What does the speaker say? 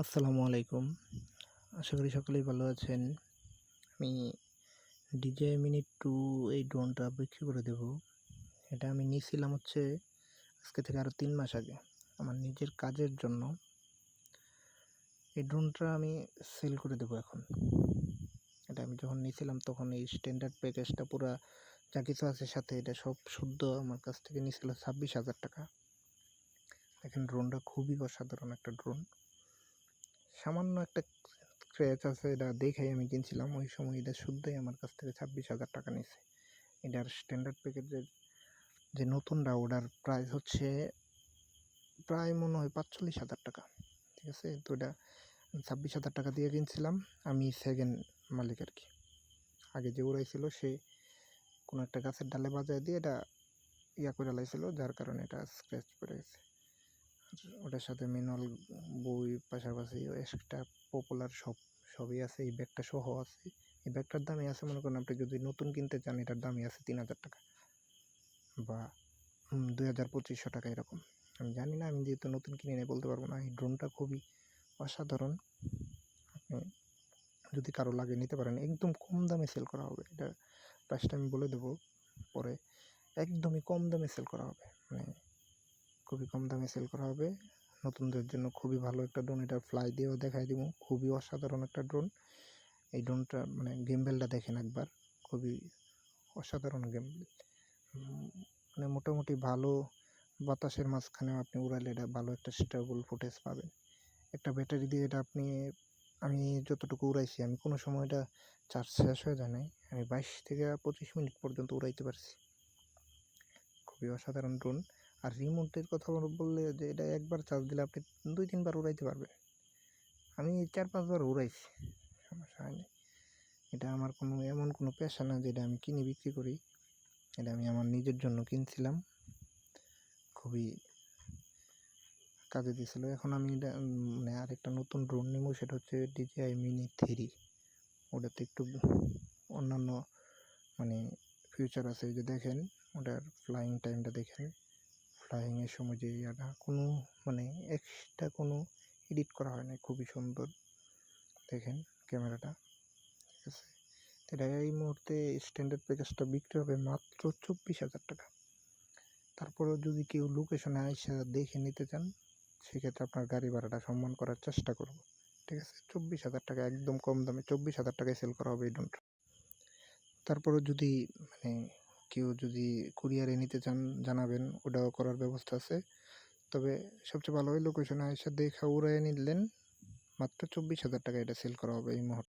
আসসালামু আলাইকুম। আশা করি সকলেই ভালো আছেন। আমি ডিজে মিনিট টু এই ড্রোনটা বিক্রি করে দেব। এটা আমি নিয়েছিলাম হচ্ছে আজকে থেকে আরও তিন মাস আগে, আমার নিজের কাজের জন্য। এই ড্রোনটা আমি সেল করে দেব এখন। এটা আমি যখন নিয়েছিলাম তখন এই স্ট্যান্ডার্ড প্যাকেজটা পুরো যা কিছু আছে সাথে এটা সব শুদ্ধ আমার কাছ থেকে নিয়েছিল ছাব্বিশ হাজার টাকা। দেখেন ড্রোনটা খুবই অসাধারণ একটা ড্রোন সামান্য একটা স্ক্র্যাচ আছে, এটা দেখেই আমি কিনছিলাম। ওই সময় এটা শুদ্ধই আমার কাছ থেকে ছাব্বিশ হাজার টাকা নিয়েছে। এটার স্ট্যান্ডার্ড প্যাকেজের যে নতুনটা ওটার প্রাইস হচ্ছে প্রায় মনে হয় পাঁচচল্লিশ হাজার টাকা। ঠিক আছে? তো এটা ছাব্বিশ হাজার টাকা দিয়ে কিনছিলাম। আমি সেকেন্ড মালিক আর কি। আগে যে উড়াইছিল সে কোনো একটা গাছের ডালে বাজায় দিয়ে এটা ইয়া করে লাইছিল, যার কারণে এটা স্ক্র্যাচ পড়ে গেছে। ওটার সাথে ম্যানুয়াল বই পাশাপাশি এক্সট্রা পপুলার সব, সবই আছে। এই ব্যাগটা সহ আছে। এই ব্যাগটার দামই আছে, মনে করেন আপনি যদি নতুন কিনতে চান, এটার দামই আছে তিন হাজার টাকা বা দুই হাজার পঁচিশশো টাকা এরকম। আমি জানি না, আমি যেহেতু নতুন কিনে নিয়ে বলতে পারব না। এই ড্রোনটা খুবই অসাধারণ। আপনি যদি কারও লাগে নিতে পারেন, একদম কম দামে সেল করা হবে। এটা প্রাইসটা আমি বলে দেবো পরে। একদমই কম দামে সেল করা হবে। মানে খুবই কম দামে সেল করা হবে। নতুনদের জন্য খুবই ভালো একটা ড্রোন এটা ফ্লাই দিয়েও দেখাই দিব। খুবই অসাধারণ একটা ড্রোন এই ড্রোনটা মানে গেমবেলটা দেখেন একবার। খুবই অসাধারণ গেম মানে মোটামুটি ভালো বাতাসের মাঝখানেও আপনি উড়ালে এটা ভালো একটা স্টেবল ফুটেজ পাবেন। একটা ব্যাটারি দিয়ে এটা আপনি, আমি যতটুকু উড়াইছি, আমি কোনো সময় এটা চার্জ শেষ হয়ে যায় নাই। আমি বাইশ থেকে পঁচিশ মিনিট পর্যন্ত উড়াইতে পারছি। খুবই অসাধারণ ড্রোন আর রিমোটের কথা বললে যে এটা একবার চার্জ দিলে আপনি দুই, তিনবার উড়াইতে পারবেন। আমি চার, পাঁচবার উড়াইছি, সমস্যা হয়নি। এটা আমার কোনো, এমন কোনো পেশা না যেটা আমি কিনে বিক্রি করি। এটা আমি আমার নিজের জন্য কিনছিলাম। খুবই কাজে দিয়েছিল। এখন আমি এটা মানে আরেকটা নতুন ড্রোন নেব, সেটা হচ্ছে ডিজিআই মিনি থ্রি ওটাতে একটু অন্যান্য মানে ফিউচার আছে। যে দেখেন, ওটার ফ্লাইং টাইমটা দেখেন। ফ্লাইংয়ের সময় যে ইয়াটা কোনো মানে এক্সট্রা কোনো এডিট করা হয় না খুবই সুন্দর। দেখেন ক্যামেরাটা, ঠিক আছে? এটা এই মুহূর্তে স্ট্যান্ডার্ড প্যাকেজটা বিক্রি হবে মাত্র চব্বিশ হাজার টাকা। তারপরেও যদি কেউ লোকেশনে আইসা দেখে নিতে চান, সেক্ষেত্রে আপনার গাড়ি ভাড়াটা সম্মান করার চেষ্টা করব। ঠিক আছে? চব্বিশ হাজার টাকা, একদম কম দামে চব্বিশ হাজার টাকায় সেল করা হবে এই ড্রোনটা তারপরেও যদি মানে কেউ যদি কুরিয়ারে নিতে চান, জানাবেন, ওটাও করার ব্যবস্থা আছে। তবে সবচেয়ে ভালো হয় লোকেশনে এসে দেখা উড়াই নিলেন, মাত্র চব্বিশ হাজার টাকা এটা সেল করা হবে এই মুহূর্তে।